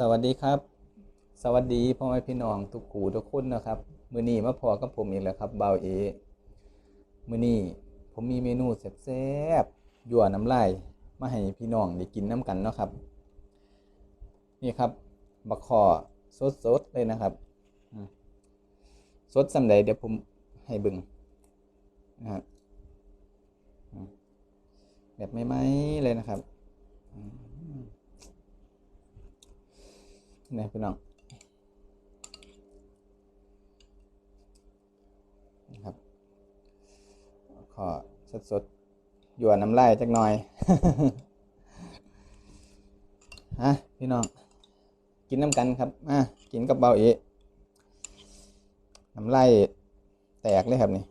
สวัสดีครับ สวัสดีพ่อแม่พี่น้องทุกกูทุกคนนะครับมือนี้มาพอกับผมอีกแล้วครับเบาเอมือนี้ผมมีเมนูแซ่บๆยั่วน้ำลายมาให้พี่น้องได้กินน้ำกันเนาะครับ นี่ครับ บักคอสดๆเลยนะครับสดสำใดเดี๋ยวผมให้บึงนะครับแบบไม่ไหมเลยนะครับ นี่พี่น้องนะครับขอสดสดๆหยวนน้ำลายจักหน่อยฮะพี่น้อง กินน้ำกันครับอะกินกับเบาเอะน้ำลายแตกเลยครับนี่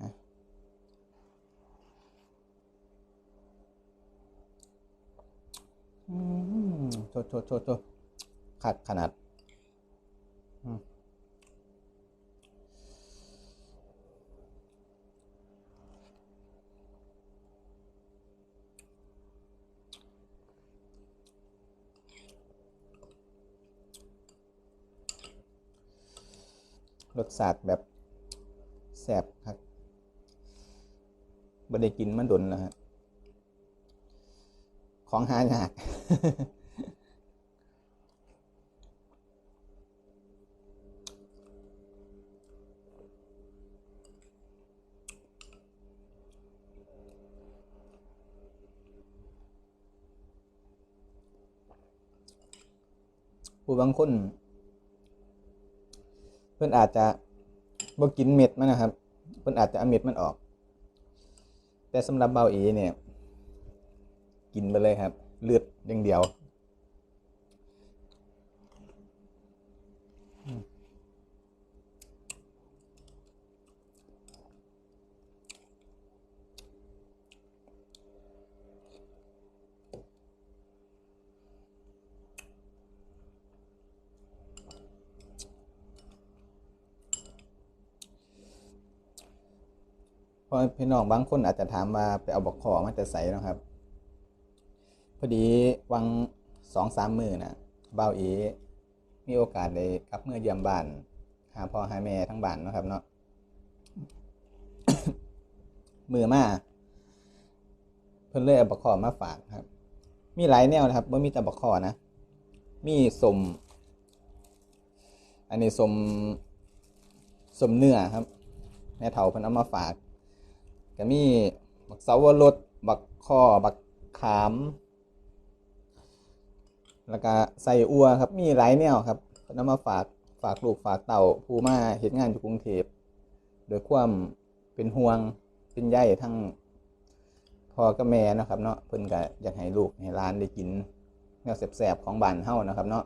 อะอืมโชดโชดโชด ขัดขนาดรสชาติแบบแซ่บครับบ่ได้กินมาดนแล้วฮะของหายาก ผู้บางคนเพื่อนอาจจะบ่กินเม็ดมันนะครับ เพื่อนอาจจะเอาเม็ดมันออก แต่สำหรับเบาเอเนี่ย กินไปเลยครับ เลือดอย่างเดียว เพราะพี่น้องบางคนอาจจะถามว่าไปเอาบอกขอมาแต่ใสเนะครับ พอดีวังสองสามมือนะเบาเอมีโอกาสได้กลับเมื่อเยี่ยมบ้าน หาพ่อหาแม่ทั้งบ้านนะครับเนาะมือมาเพิ่นเลยเอาบักขอมาฝากครับ มีหลายแนวนะครับไม่มีแต่บักขอนะมีสมอันนี้สมสมเนื้อครับแม่เฒ่าเพิ่นเอามาฝาก ก็มีบักเสาวรสบักข้อบักขาม แล้วก็ใส่อัวครับมีหลายแนวครับนเอามาฝากฝากลูกฝากเต่าผู้มาเฮ็ดงานอยู่กรุงเทพโดยความเป็นห่วงเป็นใยทั้งพ่อกับแม่นะครับเนาะเพิ่นก็อยากให้ลูกให้หลานได้กินแนวแสบๆของบ้านเฮานะครับเนาะ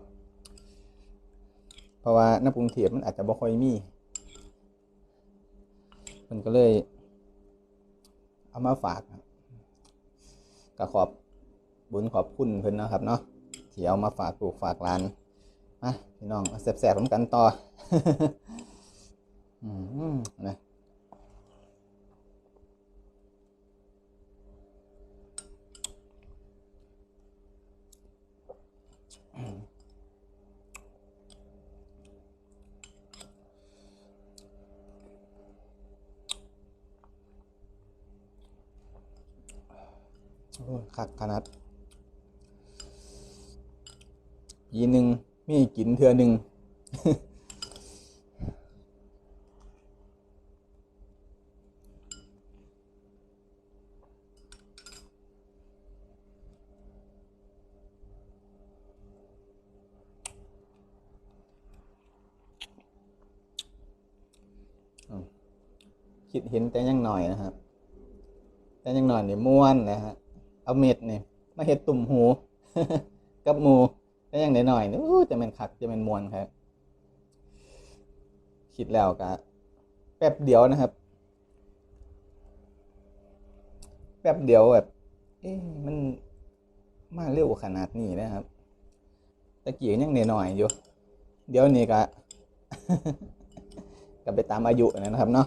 เพราะว่าในกรุงเทพมันอาจจะบ่ค่อยมีเพิ่นก็เลย เอามาฝากครับก็ขอบบุญขอบคุณเพิ่นนะครับเนาะที่เอามาฝากปลูกฝากร้านมาพี่น้องแสบๆพร้อมกันต่อ อืมนะ คักขนาดปีหนึ่งมีกินเทื่อหนึ่งคิดเห็นแต่ยังหน่อยนะครับ แต่ยังหน่อยเนี่ยม้วนนะฮะ เอาเม็ดเนี่ยมาเห็ดตุ่มหู กับหมูแต่ยังหน่อยๆนี่ยอู้จะเป็นคักจะเป็นมวนครับคิดแล้วก็แป๊บเดียวนะครับ แป๊บเดียวแบบ เอ๊ะมันมาเร็วขนาดนี้นะครับตะกี้ยังหน่อยๆอยู่ เดี๋ยวนี้ก็ก็ไปตามอายุนะครับเนาะ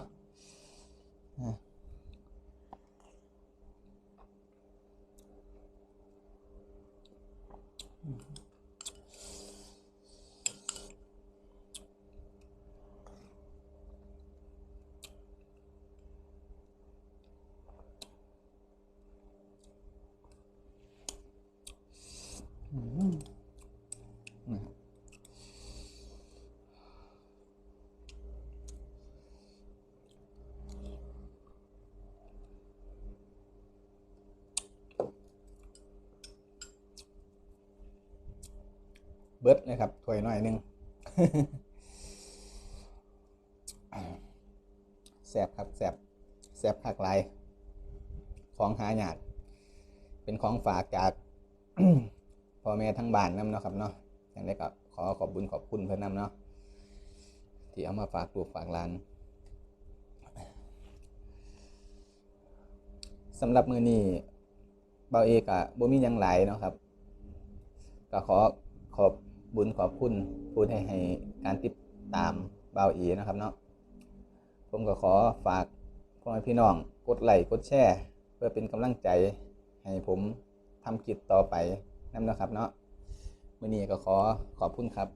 อืมนะครับเบิดเลยครับถ้วยหน่อยนึงแสบครับแสบแสบผักลาย ของหายากเป็นของฝากจาก พ่อแม่ทั้งบ้านนํเนาะครับเนาะอย่างไรก็ขอขอบบุญขอบคุณเพื่อนนำเนาะที่เอามาฝากลูกฝากหลานสำหรับมือนี้เบาเอกอะบ่มีหยังหลเนาะครับ ก็ขอขอบบุญขอบคุณผู้ให้ให้การติดตามเบาเอนะครับเนาะผมก็ขอฝากพ่อแม่พี่น้องกดไลค์กดแชร์ เพื่อเป็นกำลังใจให้ผมทำคลิปต่อไป นั่นนะครับเนาะมื่อนี้ก็ขอขอบคุณครับ